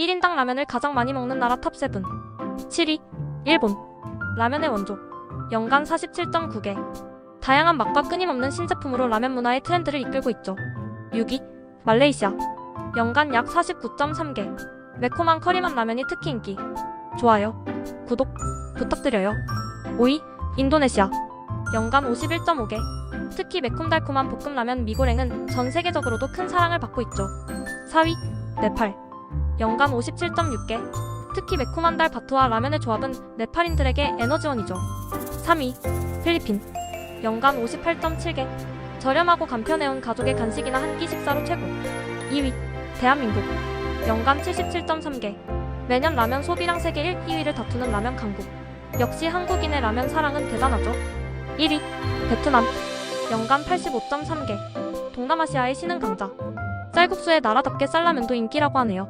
1인당 라면을 가장 많이 먹는 나라 탑7 7위 일본. 라면의 원조. 연간 47.9개. 다양한 맛과 끊임없는 신제품으로 라면 문화의 트렌드를 이끌고 있죠. 6위 말레이시아. 연간 약 49.3개. 매콤한 커리맛 라면이 특히 인기. 좋아요 구독 부탁드려요. 5위 인도네시아. 연간 51.5개. 특히 매콤달콤한 볶음라면 미고랭은 전 세계적으로도 큰 사랑을 받고 있죠. 4위 네팔 연간 57.6개. 특히 매콤한 달 바투와 라면의 조합은 네팔인들에게 에너지원이죠. 3위 필리핀. 연간 58.7개. 저렴하고 간편해온 가족의 간식이나 한 끼 식사로 최고. 2위 대한민국. 연간 77.3개. 매년 라면 소비량 세계 1, 2위를 다투는 라면 강국. 역시 한국인의 라면 사랑은 대단하죠. 1위 베트남. 연간 85.3개. 동남아시아의 신흥 강자. 쌀국수의 나라답게 쌀라면도 인기라고 하네요